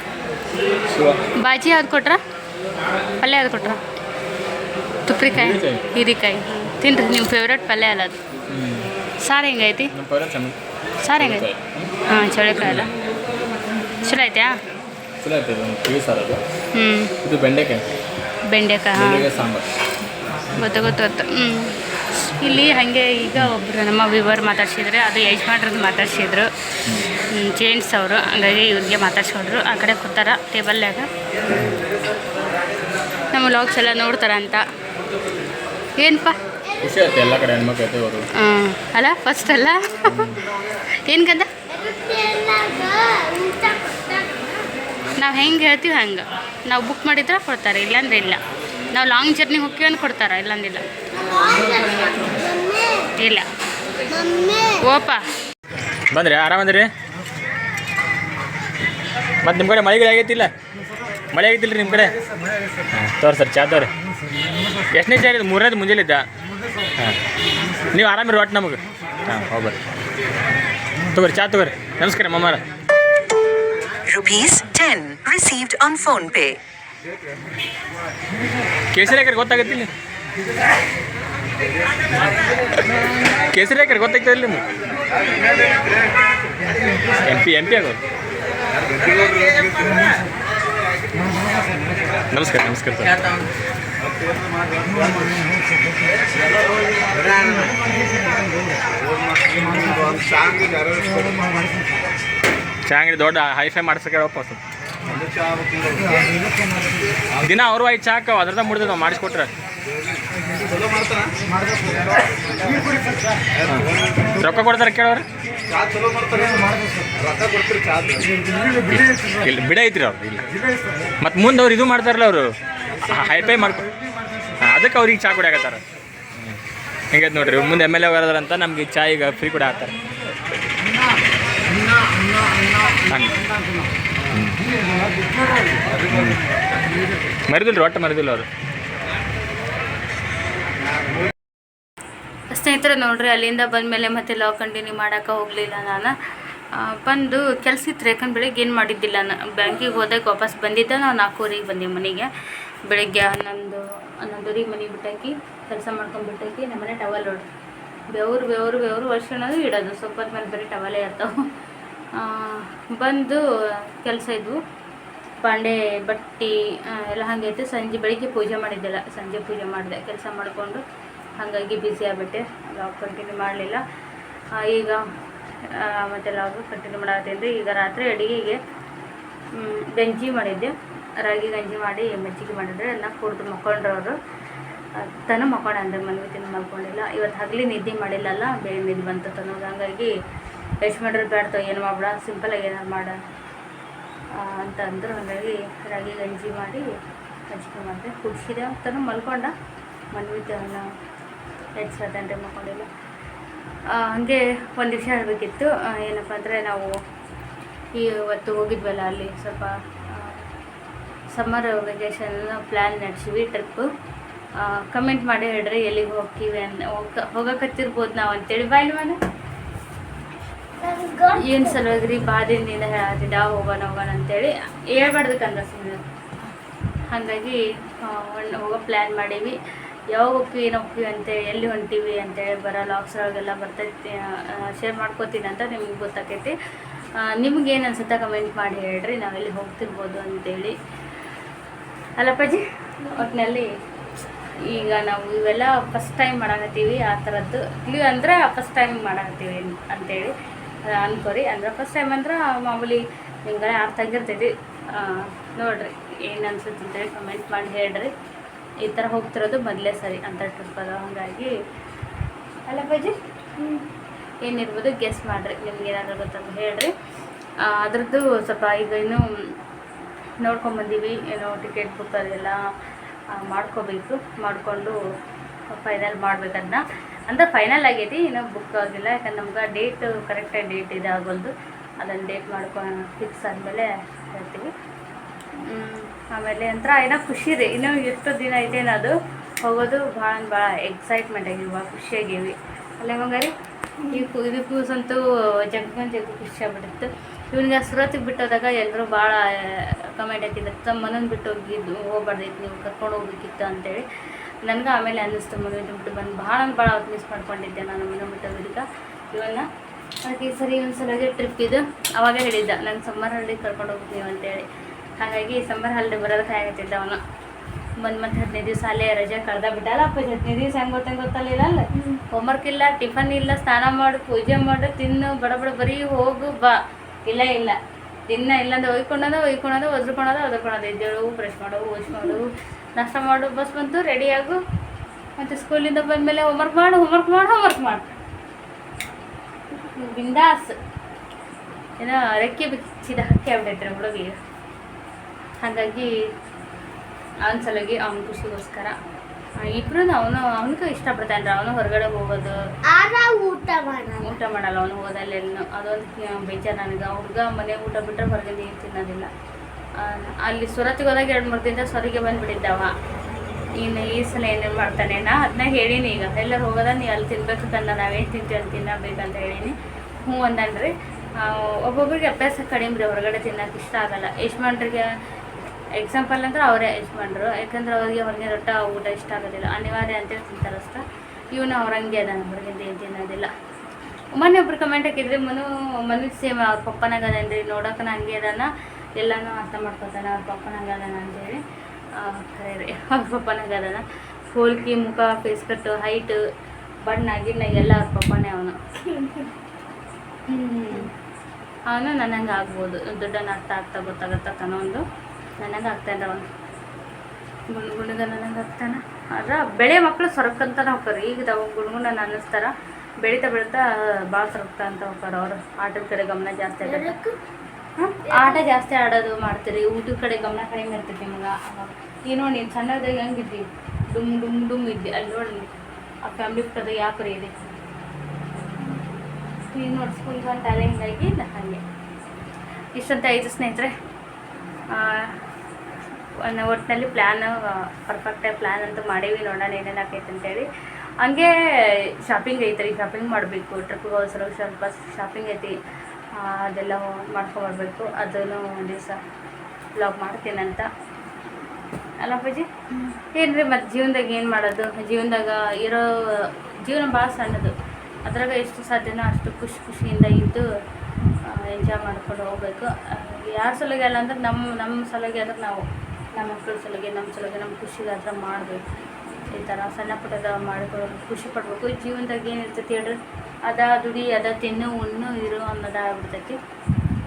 ಬಾಜಿ ಯಾವ್ದು ಕೊಟ್ರ? ಪಲ್ಯ ಯಾವ್ದು ಕೊಟ್ರ? ತುಪ್ರಿಕಾಯಿ ಹೀರಿಕಾಯಿ. ತಿನ್ರಿ ನಿಮ್ಮ ಫೇವ್ರೇಟ್ ಪಲ್ಯ ಅಲ್ಲ ಅದು. ಸಾರು ಹೆಂಗೈತಿ? ಸಾರು ಹೆಂಗೈತಿ ಹಾಂ ಚೌಳಿಕಾಯಿ ಅಲ್ಲ. ಚಲೋ ಐತ್ಯಾ ಚಲೋ ಐತೆ ಕಿವಿ ಸಾರು ಹ್ಞೂ ಇದು ಬೆಂಡೆಕಾಯಿ. ಬೆಂಡೆಕಾಯಿ ಹಾಂ. ಸಾಂಬಾರು. ಗೊತ್ತು ಗೊತ್ತು ಹ್ಞೂ ಇಲ್ಲಿ ಹಾಗೆ ಈಗ ಒಬ್ಬರು ನಮ್ಮ ವಿವರ್ ಮಾತಾಡ್ಸಿದ್ರೆ ಅದು ಯಜಮಾನ್ರದ್ದು ಮಾತಾಡ್ಸಿದ್ರು. ಜೇಂಟ್ಸ್ ಅವರು. ಹಂಗಾಗಿ ಇವ್ರಿಗೆ ಮಾತಾಡ್ಸ್ಕೊಂಡ್ರು ಆ ಕಡೆ ಕೂತಾರ ಟೇಬಲ್ನ್ಯಾಗ. ನಮ್ಮ ಲಾಗ್ಸ್ ಎಲ್ಲ ನೋಡ್ತಾರ ಅಂತ. ಏನಪ್ಪ ಖುಷಿ ಆಯ್ತು ಎಲ್ಲ ಕಡೆ ಹೆಣ್ಮಕ್ಳು ಐತೆ ಅವರು ಹ್ಞೂ ಅಲ್ಲ ಫಸ್ಟ್ ಅಲ್ಲ? ಊಟ ಕೊಟ್ಟಾಗ ನಾವು ಹೆಂಗೆ ಹೇಳ್ತೀವಿ ಹಂಗೆ. ನಾವು ಬುಕ್ ಮಾಡಿದ್ರೆ ಕೊಡ್ತಾರೆ ಇಲ್ಲಾಂದ್ರೆ ಇಲ್ಲ. ನಾವು ಲಾಂಗ್ ಜರ್ನಿ ಹೋಗ್ತೀವಿ ಅಂತ ಕೊಡ್ತಾರೆ ಇಲ್ಲಾಂದಿಲ್ಲ ಇಲ್ಲ? ಓಪ. ಬಂದ್ರಿ ಆರಾಮಂದ್ರಿ ಮತ್ತು ನಿಮ್ಮ ಕಡೆ ಮಳೆಗಳು ಆಗೈತಿಲ್ಲ? ಮಳೆ ಆಗೈತಿಲ್ಲ ನಿಮ್ಮ ಕಡೆ? ಹಾಂ ತೋರಿ ಸರ್ ಚಾ ತೋರಿ. ಎಷ್ಟನೇ ಚಾ ಇದು? ಮೂರನೇದು ಮುಂಜಾನಿದ್ದ ಹಾಂ. ನೀವು ಆರಾಮಿರಿ ಒಟ್ಟು ನಮಗೆ. ಹಾಂ ಹೋಗ್ಬರ್ರಿ ತಗೋರಿ ಚಾ ತಗೋರಿ. ನಮಸ್ಕಾರ ಮಮ್ಮಾರ. Rupees ten received on PhonePe ಕೇಸರಿ ಹಾಕರ್ ಗೊತ್ತಾಗತ್ತಿಲ್ಲ ಕೇಸರಿ ಹಾಕರ್ ಗೊತ್ತಾಗ್ತದೆ ನಿಮ್ಗೆ? ಎಂ ಪಿ ಎಂ ಪಿ ಆಗೋದು ನಮಸ್ಕಾರ ನಮಸ್ಕಾರ ಸರ್. ಚಾ ಅಂಗಡಿ ದೊಡ್ಡ ಹೈಫೈ ಮಾಡ್ಸಕ್ಕೆ ವಾಪಸ್ ದಿನ ಅವರು ಐದು ಚಾ ಹಾಕವ ಅದ್ರದ ಮುಡ್ದು ಮಾಡಿಸ್ಕೊಟ್ರೆ. ರೊಕ್ಕ ಕೊಡ್ತಾರೆ ಕೇಳೋರು? ಇಲ್ಲಿ, ಬಿಡ ಐತ್ರಿ ಅವ್ರು, ಇಲ್ಲ. ಮತ್ತೆ ಮುಂದೆ ಅವ್ರು ಇದು ಮಾಡ್ತಾರಲ್ಲ ಅವರು. ಹೈಫೈ ಮಾಡ್ಕೊ ಅದಕ್ಕೆ ಅವ್ರಿಗೆ ಚಾ ಕುಡಿಯಾಕತ್ತಾರ ಹಿಂಗೈತೆ ನೋಡ್ರಿ, ಮುಂದೆ ಎಂ ಎಲ್ ಎ ಅಂತ ನಮ್ಗೆ ಚಾ ಈಗ ಫ್ರೀ ಕೂಡ ಹಾಕ್ತಾರೆ. ಹಂಗೆ ಮರಿದಿಲ್ಲ ಒಟ್ಟು ಮರಿದಿಲ್ಲ ಅವರು. ಸ್ನೇಹಿತರೆ, ನೋಡ್ರಿ, ಅಲ್ಲಿಂದ ಬಂದಮೇಲೆ ಮತ್ತೆ ಲಾ ಕಂಟಿನ್ಯೂ ಮಾಡೋಕೆ ಹೋಗಲಿಲ್ಲ ನಾನು. ಬಂದು ಕೆಲಸ ಇತ್ತು ಯಾಕಂದ್ರೆ ಬೆಳಿಗ್ಗೆ ಏನು ಮಾಡಿದ್ದಿಲ್ಲ ನಾನು. ಬ್ಯಾಂಕಿಗೆ ಹೋದಾಗ ವಾಪಸ್ ಬಂದಿದ್ದೆ ನಾವು ನಾಲ್ಕೂವರೆಗೆ ಬಂದೆ ಮನೆಗೆ. ಬೆಳಿಗ್ಗೆ ಹನ್ನೊಂದು ಹನ್ನೊಂದುವರೆಗೆ ಮನೆ ಬಿಟ್ಟಾಕಿ, ಕೆಲಸ ಮಾಡ್ಕೊಂಡ್ಬಿಟ್ಟಾಕಿ ನಮ್ಮ ಮನೆ ಟವಲ್ ಹೊಡೆ ಬೆವರು ಬೆವರು ಬೆವರು ವರ್ಷ ಅನ್ನೋದು ಇಡೋದು. ಹೊತ್ತು ಮೇಲೆ ಬರೀ ಟವಲೇ ಇರ್ತಾವೆ. ಬಂದು ಕೆಲಸ ಇದ್ವು. ಪಾಂಡೆ ಬಟ್ಟಿ ಎಲ್ಲ ಹಾಗೈತೆ ಸಂಜೆ ಬೆಳಿಗ್ಗೆ ಪೂಜೆ ಮಾಡಿದ್ದೆಲ್ಲ. ಸಂಜೆ ಪೂಜೆ ಮಾಡಿದೆ. ಕೆಲಸ ಮಾಡಿಕೊಂಡು ಹಾಗಾಗಿ ಬ್ಯುಸಿ ಆಗ್ಬಿಟ್ಟೆ. ಲಾಗ್ ಕಂಟಿನ್ಯೂ ಮಾಡಲಿಲ್ಲ. ಈಗ ಮತ್ತೆ ಲಾಗು ಕಂಟಿನ್ಯೂ ಮಾಡತ್ತೀನಿ ಈಗ ರಾತ್ರಿ ಅಡುಗೆಗೆ ಗಂಜಿ ಮಾಡಿದ್ದೆ. ರಾಗಿ, ಗಂಜಿ ಮಾಡಿ ಮಜ್ಜಿಗೆ ಮಾಡಿದ್ರೆ ಅದನ್ನ ಕುಡ್ದು ಮಕ್ಕೊಂಡ್ರು ಅವರು ತನು ಮಕ್ಕೊಂಡ, ಅಂದ್ರೆ ಮನ್ವಿ ತಿನ್ನ ಮಲ್ಕೊಂಡಿಲ್ಲ. ಇವತ್ತು ಹಗಲಿ ನಿದ್ದೆ ಮಾಡಿಲ್ಲಲ್ಲ ಬೇಗ ನಿದ್ದೆ ಬಂತು ತನು. ಹಂಗಾಗಿ ಎಷ್ಟು ಮಾಡಿದ್ರೆ ಬೇಡ್ತಾವ ಏನು ಮಾಡ್ಬೇಡ ಸಿಂಪಲಾಗಿ ಏನಾರು ಮಾಡ. ಅಂತ ಅಂದರು. ಹಾಗಾಗಿ ರಾಗಿ, ಗಂಜಿ ಮಾಡಿ ಮಜ್ಜಿಗೆ ಮಾಡಿದೆ. ಕುಡಿಸಿದೆ. ತನು ಮಲ್ಕೊಂಡ. ಮನ್ವಿ ತನ ಹೆಚ್ಚು ಮಲ್ಕೊಂಡಿಲ್ಲ ಹಾಗೆ ಒಂದು ವಿಷಯ ಹೇಳಬೇಕಿತ್ತು. ಏನಪ್ಪ ಅಂದರೆ ನಾವು ಇವತ್ತು ಹೋಗಿದ್ವಲ್ಲ ಅಲ್ಲಿ ಸ್ವಲ್ಪ ಸಮ್ಮರ್ ವೆಕೇಷನ್ ಪ್ಲ್ಯಾನ್ ನಡೆಸಿವಿ ಟ್ರಿಪ್ಪು ಕಮೆಂಟ್ ಮಾಡಿ ಹೇಳ್ರಿ, ಎಲ್ಲಿಗೆ ಹೋಗ್ತೀವಿ ಅಂತ ಹೋಗ, ಹೋಗಕತ್ತಿರ್ಬೋದು ನಾವು ಅಂತೇಳಿ. ಬಾಯ್ ಮನೆ ಏನು ಸಲುವಾಗಿ ರೀ ಭಾಳ ದಿನದಿಂದ ಹೋಗೋಣ ಹೋಗೋಣ ಅಂತೇಳಿ. ಹೇಳ್ಬಾರ್ದಕ್ಕಂದ್ರೆ ಸುಮ್ಮನೆ ಹಾಗಾಗಿ ಹೋಗೋ ಪ್ಲ್ಯಾನ್ ಮಾಡೀವಿ. ಯಾವಾಗ ಹೋಗ್ತೀವಿ, ಏನು ಹೋಗ್ತೀವಿ ಅಂತೇಳಿ ಎಲ್ಲಿ ಹೊಂಟೀವಿ ಅಂತೇಳಿ ಬರೋ ಲಾಗ್ಸ್ ಒಳಗೆಲ್ಲ ಬರ್ತೈತಿ ಶೇರ್ ಮಾಡ್ಕೋತೀನಿ ಅಂತ ನಿಮ್ಗೆ ಗೊತ್ತಾಕೈತಿ. ನಿಮ್ಗೇನು ಅನ್ಸುತ್ತಾ ಕಮೆಂಟ್ ಮಾಡಿ ಹೇಳ್ರಿ. ನಾವೆಲ್ಲಿ ಹೋಗ್ತಿರ್ಬೋದು ಅಂತೇಳಿ. ಅಲ್ಲಪ್ಪಾಜಿ ಒಟ್ಟಿನಲ್ಲಿ ಈಗ ನಾವು ಇವೆಲ್ಲ ಫಸ್ಟ್ ಟೈಮ್ ಮಾಡಾಕತ್ತೀವಿ, ಆ ಥರದ್ದು. ಇಲ್ಲಿ ಅಂದ್ರೆ ಫಸ್ಟ್ ಟೈಮ್ ಮಾಡಾಕತ್ತೀವಿ ಅಂತೇಳಿ ಅನ್ಕೋರಿ. ಅಂದ್ರೆ ಫಸ್ಟ್ ಟೈಮ್ ಅಂದ್ರೆ ಮಾಮೂಲಿ ನಿಮ್ಗೆ ಅರ್ಥ ಆಗಿರ್ತೈತಿ. ನೋಡ್ರಿ, ಏನು ಅನ್ಸುತ್ತೆ ಅಂತೇಳಿ ಕಮೆಂಟ್ ಮಾಡಿ ಹೇಳ್ರಿ. ಈ ಥರ ಹೋಗ್ತಿರೋದು ಮೊದಲೇ ಸರಿ ಅಂತ ಟ್ರಿಪ್ ಅದ. ಹಾಗಾಗಿ ಹ್ಞೂ ಏನಿರ್ಬೋದು ಗೆಸ್ ಮಾಡಿರಿ. ನಿಮ್ಗೆ ಏನಾದರೂ ಗೊತ್ತಂತ ಹೇಳ್ರಿ. ಅದ್ರದ್ದು ಸ್ವಲ್ಪ ಈಗ ಇನ್ನೂ ನೋಡ್ಕೊಂಬಂದೀವಿ, ಏನೋ ಟಿಕೆಟ್ ಬುಕ್ ಅದೆಲ್ಲ ಮಾಡ್ಕೋಬೇಕು, ಮಾಡಿಕೊಂಡು ಫೈನಲ್ ಮಾಡ್ಬೇಕದನ್ನ ಅಂದ್ರೆ ಫೈನಲ್ ಆಗೈತಿ, ಇನ್ನೂ ಬುಕ್ ಆಗಿಲ್ಲ, ಯಾಕಂದ್ರೆ ನಮ್ಗೆ ಡೇಟ್ ಕರೆಕ್ಟಾಗಿ ಡೇಟ್ ಇದಾಗೋದು ಅದನ್ನು ಡೇಟ್ ಮಾಡ್ಕೊ ಫಿಕ್ಸ್ ಆದಮೇಲೆ ಹೇಳ್ತೀವಿ. ಆಮೇಲೆ ಒಂಥರ ಏನೋ ಖುಷಿ ರೀ, ಇನ್ನೂ ಎಷ್ಟು ದಿನ ಐತೇನೋ ಅದು, ಹೋಗೋದು ಭಾಳ ಭಾಳ ಎಕ್ಸೈಟ್ಮೆಂಟ್ ಆಗಿವಿ ಭಾಳ ಖುಷಿಯಾಗೀವಿ ಅಲ್ಲೇ ಮಂಗಾರಿ ಈ ಕೂದಲು ಕೂಸಂತೂ ಜಗ್ಗನ್ ಜಗ್ಗು ಇವನಿಗೆ ಸುರತಿಗೆ ಬಿಟ್ಟೋದಾಗ ಎಲ್ಲರೂ ಭಾಳ ಕಮೆಂಟ್ ಹಾಕಿದ್ರು. ತಮ್ಮ ಮನನ್ ಬಿಟ್ಟು ಹೋಗಿದ್ದು ಹೋಗ್ಬಾರ್ದಿತ್ತು ನೀವು ಕರ್ಕೊಂಡು ಹೋಗ್ಬೇಕಿತ್ತು ಅಂತೇಳಿ. ನನಗೆ ಆಮೇಲೆ ಅನ್ನಿಸ್ತು ಮನೆ ಬಿಟ್ಟು ಬಂದು ಭಾಳ ಭಾಳ ಅವತ್ತು ಮಿಸ್ ಮಾಡ್ಕೊಂಡಿದ್ದೆ ನಾನು ಮನೆ ಬಿಟ್ಟು ಹೋಗಿದ್ದಕ್ಕ ಇವನ್ನ ಅದಕ್ಕೆ ಈ ಸರಿ ಒಂದು ಸಲಗೆ ಟ್ರಿಪ್ ಇದು. ಅವಾಗ ಹೇಳಿದ್ದ ನಾನು ಸಮ್ಮರ್ ಹಳ್ಳಿ ಕರ್ಕೊಂಡು ಹೋಗ್ತೀವಿ ಅಂತೇಳಿ. ಹಾಗಾಗಿ ಸಮ್ಮರ್ ಹಾಲಿಡೇ ಬರೋದಕ್ಕೆ ಆಗತ್ತಿದ್ದ ಅವನು. ಒಂದು ಮತ್ತೆ ಹದಿನೈದು ದಿವಸ ಅಲ್ಲೇ ರಜೆ ಕಳ್ದ ಬಿಟ್ಟಲ್ಲ ಅಪ್ಪ ಹದಿನೈದು ದಿವಸ ಹೆಂಗೆ ಗೊತ್ತಂಗೆ ಗೊತ್ತಲ್ಲ ಅಲ್ಲ ಹೋಮ್ವರ್ಕ್ ಇಲ್ಲ ಟಿಫನ್ ಇಲ್ಲ ಸ್ನಾನ ಮಾಡು ಪೂಜೆ ಮಾಡು ತಿನ್ನು ಬಡ ಬಡ ಬರೀ ಹೋಗು ಬಾ. ಇಲ್ಲ ಇಲ್ಲ. ದಿನ ಇಲ್ಲಾಂದ್ರೆ ಒಯ್ಕೊಂಡೋದ ಒಯ್ಕೊಳೋದು ಒದ್ರಕೊಳೋದು ಒದ್ರಕೊಳೋದು ಎದ್ದೇಳು ಬ್ರಷ್ ಮಾಡು ವಾಶ್ ಮಾಡು, ನಾಷ್ಟ ಮಾಡು ಬಸ್ ಬಂತು ರೆಡಿ ಆಗು. ಮತ್ತು ಸ್ಕೂಲಿಂದ ಬಂದಮೇಲೆ ಹೋಮ್ವರ್ಕ್ ಮಾಡು ಹೋಮ್ವರ್ಕ್ ಮಾಡು ಹೋಮ್ವರ್ಕ್ ಮಾಡು. ಬಿಂದಾಸ್. ಏನೋ ರೆಕ್ಕೆ ಬಿಚ್ಚಿದ ಹಕ್ಕಿ ಆಗ್ಬಿಟ್ಟೈತ್ರಿ ಹುಡುಗಿ. ಹಾಗಾಗಿ ಅವನ ಸಲುವಾಗಿ ಅವನ ಖುಷಿಗೋಸ್ಕರ. ಇಬ್ಬರು ಅವನು ಅವನಿಗೂ ಇಷ್ಟಪಡ್ತಾನೆ ಅವನು ಹೊರಗಡೆ ಹೋಗೋದು. ಊಟ ಮಾಡಲ್ಲ. ಊಟ ಮಾಡಲ್ಲ. ಅವನು ಹೋದಲ್ಲೆಲ್ಲ ಅದೊಂದು ಬೇಜಾರು ನನಗೆ. ಹುಡುಗ ಮನೆ ಊಟ ಬಿಟ್ಟರೆ ಹೊರಗೆ ಏನು ತಿನ್ನೋದಿಲ್ಲ. ಅಲ್ಲಿ ಸುರತ್ಗೆ ಹೋದಾಗ ಎರಡು ಮೂರು ದಿನದ ಸ್ವರಿಗೆ ಬಂದುಬಿಟ್ಟಿದ್ದವ. ಇನ್ನು ಈ ಸಲ ಏನೇನು ಮಾಡ್ತಾನೆ ನಾ ಅದನ್ನ ಹೇಳೀನಿ ಈಗ. ಎಲ್ಲರೂ ಹೋಗೋದ ನೀ ಅಲ್ಲಿ ತಿನ್ಬೇಕು ತಂದ ನಾವೇನು ತಿಂತೀವಿ ಅಲ್ಲಿ ತಿನ್ನಬೇಕಂತ ಹೇಳೀನಿ. ಹ್ಞೂ ಅಂದನ್ರಿ. ಒಬ್ಬೊಬ್ಬರಿಗೆ ಒಬ್ಬೊಬ್ರಿಗೆ ಅಭ್ಯಾಸ ಕಡಿಮೆ ರೀ ಹೊರಗಡೆ ತಿನ್ನೋಕೆ ಇಷ್ಟ ಆಗಲ್ಲ. ಯಜಮಾನ್ರಿಗೆ ಎಕ್ಸಾಂಪಲ್ ಅಂದ್ರೆ ಅವರೇ ಯಜಮಾನ್ರು ಯಾಕಂದ್ರೆ ಅವ್ರಿಗೆ ಹೊರಗೆ ರೊಟ್ಟ, ಊಟ ಇಷ್ಟ ಆಗೋದಿಲ್ಲ. ಅನಿವಾರ್ಯ ಅಂತೇಳಿ ತಿಂತಾರೆ ಅಷ್ಟ. ಇವನು ಅವ್ರಂಗೆ ಅದಾನ ಹೊರಗೆ ಏನು ತಿನ್ನೋದಿಲ್ಲ ಮೊನ್ನೆ ಒಬ್ರು ಕಮೆಂಟ್ ಹಾಕಿದ್ರಿ, ಮನು ಮನು ಸೇಮ್ ಅವ್ರ ಪಪ್ಪನಾಗ ಅದೇನ್ರಿ ನೋಡೋಕೆ ಹಂಗೆ ಅದಾನ, ಎಲ್ಲನೂ ಅರ್ಥ ಮಾಡ್ಕೊತಾನೆ, ಅವ್ರ ಪಪ್ಪನಾಗ ಅಂತೇಳಿ. ಕರೀರಿ. ಅವ್ರ ಪಪ್ಪನಾಗ ಹೋಲ್ಕಿ, ಮುಖ ಫೇಸ್ ಕಟ್ ಹೈಟ್ ಬಣ್ಣ, ಗಿಣ್ಣ, ಎಲ್ಲ ಅವ್ರ ಪಪ್ಪನೇ ಅವನು. ಅವನು ನನಗೆ ಆಗ್ಬೋದು. ದೊಡ್ಡನ ಅರ್ಥ ಆಗ್ತಾ ಗೊತ್ತಾಗತ್ತ ತನ್ನೊಂದು ನನಗೆ ಆಗ್ತಾನೆ ಅವನು. ಗುಣ್ ಗುಣಗ ನನಗೆ ಆಗ್ತಾನೆ ಆದ್ರೆ ಬೆಳೆ ಮಕ್ಕಳು ಸೊರಕಂತಾನೆ ಹೋಗ್ತಾರೆ ಈಗ ತಾವು ಗುಣಗುಣ ಅನ್ನಿಸ್ತಾರ. ಬೆಳೀತಾ ಬೆಳೀತಾ ಭಾಳ ಸೊರಕ್ತ ಅಂತ ಹೋಗ್ತಾರೆ ಅವರು. ಆಟದ ಕಡೆ ಗಮನ ಜಾಸ್ತಿ ಆಗುತ್ತೆ? ಆಟ ಜಾಸ್ತಿ ಆಡೋದು ಮಾಡ್ತೀರಿ. ಊಟದ ಕಡೆ ಗಮನ ಕಡಿಮೆ ಇರ್ತೈತಿ ನಿಮ್ಗೆ. ಏನೋ ನೀನು ಸಣ್ಣದಾಗ ಹೆಂಗಿದ್ವಿ ಡುಮ್ ಡುಮ್ ಡುಮ್ ಇದ್ವಿ ಅಲ್ಲಿ ನೋಡಿ ಆ ಫ್ಯಾಮಿಲಿ ಕದ ಯಾಕೆ ಇದೆ? ನೀನು ನೋಡಿ ಅಂತ ಒಂದು ತಲೆ ಹಿಂಗಾಗಿ ಹಾಗೆ. ಇಷ್ಟಂತ ಐದು ಸ್ನೇಹಿತರೆ. ಒಟ್ಟಿನಲ್ಲಿ ಪ್ಲ್ಯಾನ್ ಪರ್ಫೆಕ್ಟಾಗಿ ಪ್ಲ್ಯಾನ್ ಅಂತ ಮಾಡೀವಿ. ನೋಡೋಣ ಏನೇನು ಆಕೈತೆ ಅಂತೇಳಿ. ಹಂಗೆ ಶಾಪಿಂಗ್ ಐತ್ರಿ. ಶಾಪಿಂಗ್ ಮಾಡಬೇಕು. ಟ್ರಿಪ್ಗೆ ಹೋದ ಸಲ ಸ್ವಲ್ಪ ಶಾಪಿಂಗ್ ಐತಿ. ಅದೆಲ್ಲ ಮಾಡ್ಕೊಂಬರ್ಬೇಕು. ಅದನ್ನು ಒಂದು ದಿವಸ ಬ್ಲಾಗ್ ಮಾಡ್ತೀನಂತ ಏನು ರೀ ಮತ್ತು ಜೀವನದಾಗ ಏನು ಮಾಡೋದು? ಜೀವನದಾಗ ಇರೋ, ಜೀವನ ಭಾಳ ಸಣ್ಣದು. ಅದ್ರಾಗ ಎಷ್ಟು ಸಾಧ್ಯನೋ ಅಷ್ಟು ಖುಷಿ ಖುಷಿಯಿಂದ ಇದ್ದು ಎಂಜಾಯ್ ಮಾಡ್ಕೊಂಡು ಹೋಗ್ಬೇಕು. ಯಾರ ಸಲುವಾಗಿ ಅಲ್ಲ ಅಂದ್ರೆ ನಮ್ಮ ನಮ್ಮ ಸಲುವಾಗಿ ಅಂದ್ರೆ ನಾವು. ನಮ್ಮ ಮಕ್ಕಳ ಸಲುವಾಗಿ, ನಮ್ಮ ಸಲುವಾಗಿ ನಮ್ಮ ಖುಷಿಗಾದ್ರೆ ಮಾಡಬೇಕು. ಈ ಥರ ಸಣ್ಣ ಪುಟ್ಟದ ಮಾಡ್ಕೊಳ್ಳೋದು ಖುಷಿ ಪಡ್ಬೇಕು. ಈ ಜೀವನದಾಗ ಏನಿರ್ತೈತಿ ಹೇಳ್ರಿ? ಅದ ದುಡಿ, ಅದ ತಿನ್ನು, ಉಣ್ಣು, ಇರು ಅನ್ನೋದು ಆಗ್ಬಿಡ್ತೈತಿ.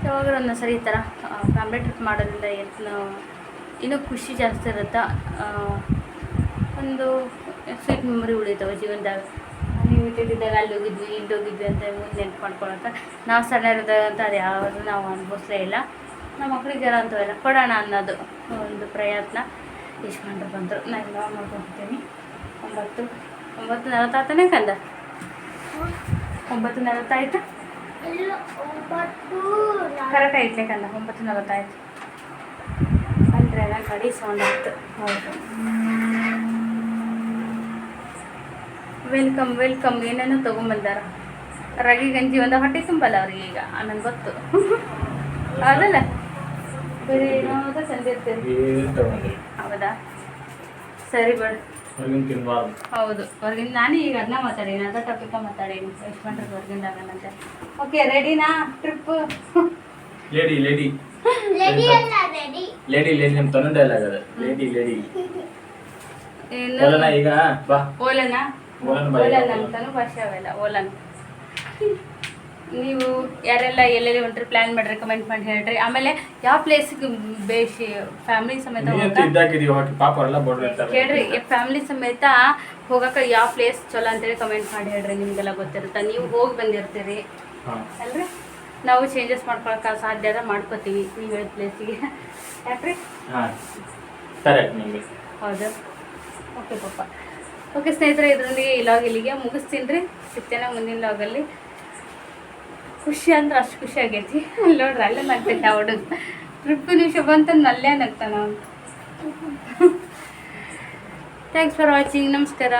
ಯಾವಾಗ ಒಂದೊಂದು ಸರಿ ಈ ಥರ ಫ್ಯಾಮಿಲಿ ಟ್ರಿಪ್ ಮಾಡೋದ್ರಿಂದ ಏನು, ಇನ್ನೂ ಖುಷಿ ಜಾಸ್ತಿ ಇರುತ್ತೆ? ಒಂದು ಸ್ವೀಟ್ ಮೆಮೊರಿ ಉಳಿತಾವೆ ಜೀವನದಾಗ. ನೀವು ಇಟ್ಟಿದ್ದಾಗ ಅಲ್ಲಿ ಹೋಗಿದ್ವಿ ಇಲ್ಲಿ ಹೋಗಿದ್ವಿ ಅಂತ ನೆನ್ಪು ಮಾಡ್ಕೊಳಕ್ಕೆ ನಾವು ಸಣ್ಣ ಇರೋದಾಗ ಅಂತ ಅದು ಯಾವುದು ನಾವು ಅನುಭವಿಸಲೇ ಇಲ್ಲ. ನಮ್ಮ ಮಕ್ಳಿಗೆ ಅಂಥವೆಲ್ಲ ಕೊಡೋಣ ಅನ್ನೋದು ಒಂದು ಪ್ರಯತ್ನ. ಇಸ್ಕೊಂಡು ಬಂದರು. ನಾನು ಎಲ್ಲ ಮಾಡ್ಕೊತೀನಿ ಒಂಬತ್ತು ಒಂಬತ್ತು ನಲವತ್ತಾತನೇ ಕಂದ? ಒಂಬತ್ತು ನಲವತ್ತಾಯ್ತು? ಕರೆಕ್ಟ್ ಐತ್ಲೆ ಕಂದ. ಒಂಬತ್ತು ನಲವತ್ತಾಯ್ತು. ಅಂದರೆ ಎಲ್ಲ ಕಡಿ ಸೌಂಡ್ ಆಯ್ತು. ಹೌದು. Welcome welcome. ಏನೇನೋ ತೊಗೊಂಬಂದಾರ. ರಾಗಿ ಗಂಜಿ ಒಂದು ಹೊಟ್ಟೆ ತುಂಬಲ್ಲ ಅವ್ರಿಗೆ ಈಗ. ನನಗೆ ಗೊತ್ತು. ಹೌದಲ್ಲ? ಬೇರೆ ಏನಾದ್ರು ತಂದಿರ್ತೀರಿ ಹೌದಾ? ಸರಿ ಬೇಡ. ಹೌದು. ಹೊರಗಿಂದ ನಾನು ಈಗ ಅದನ್ನ ಮಾತಾಡೀನಿ ಅದ ಟಾಪಿಕ ಮಾತಾಡೀನಿ. ಎಷ್ಟು ಗಂಟೆಗೆ ಹೊರಗಿಂದ ಆಗಲ್ಲಂತೆ ಓಕೆ ರೆಡಿನಾ ಟ್ರಿಪ್ ಲೇಡಿ ಲೇಡಿ ರೆಡಿ ಅಲ್ಲ ರೆಡಿ ಲೇಡಿ ಲೇಡಿ ನಮ್ಮ ತನ್ನ ಅಲ್ಲ ಅದ ಲೇಡಿ ಲೇಡಿ ಏನು? ಈಗ ಬಾ. ಓಲನ? ಓಲನ. ಓಲನ್ ಅಂತಾನು ಭಾಷೆ ಅವೆಲ್ಲ ಓಲನ್. ನೀವು ಯಾರೆಲ್ಲ ಎಲ್ಲೆಲ್ಲಿ ಹೊಂಟ್ರಿ ಪ್ಲ್ಯಾನ್ ಮಾಡ್ರಿ ಕಮೆಂಟ್ ಮಾಡಿ ಹೇಳ್ರಿ. ಆಮೇಲೆ ಯಾವ ಪ್ಲೇಸಿಗೆ ಬೇಸಿ ಫ್ಯಾಮಿಲಿ ಸಮೇತ ಹೇಳ್ರಿ ಫ್ಯಾಮಿಲಿ ಸಮೇತ ಹೋಗಾಕ ಯಾವ ಪ್ಲೇಸ್ ಚಲೋ ಅಂತೇಳಿ ಕಮೆಂಟ್ ಮಾಡಿ ಹೇಳ್ರಿ ನಿಮಗೆಲ್ಲ ಗೊತ್ತಿರುತ್ತೆ. ನೀವು ಹೋಗಿ ಬಂದಿರ್ತೀರಿ. ಅಲ್ರಿ? ನಾವು ಚೇಂಜಸ್ ಮಾಡ್ಕೊಳಕ್ಕೆ ಸಾಧ್ಯ ಅದ ಮಾಡ್ಕೋತೀವಿ ನೀವು ಹೇಳಿದ ಪ್ಲೇಸಿಗೆ ಯಾಕ್ರಿ? ಹೌದು? ಓಕೆ ಪಾಪ. ಓಕೆ ಸ್ನೇಹಿತರೆ ಇದರೊಂದಿಗೆ ಈ ಲಾಗ್ ಇಲ್ಲಿಗೆ ಮುಗಿಸ್ತೀನಿ ರೀ. ಸಿಗ್ತೇನೆ ಮುಂದಿನ ಲಾಗಲ್ಲಿ ಖುಷಿ ಅಂದ್ರೆ ಅಷ್ಟು ಖುಷಿ ಆಗೈತಿ. ಅಲ್ಲಿ ನೋಡ್ರಿ, ಅಲ್ಲೇ ನಗ್ತೈತೆ ಆ ಹುಡುಗ. ಟ್ರಿಪ್ ನಿಮಿಷ ನಲ್ಲೇ ನಗ್ತಾನ ಥ್ಯಾಂಕ್ಸ್ ಫಾರ್ ವಾಚಿಂಗ್ ನಮಸ್ಕಾರ.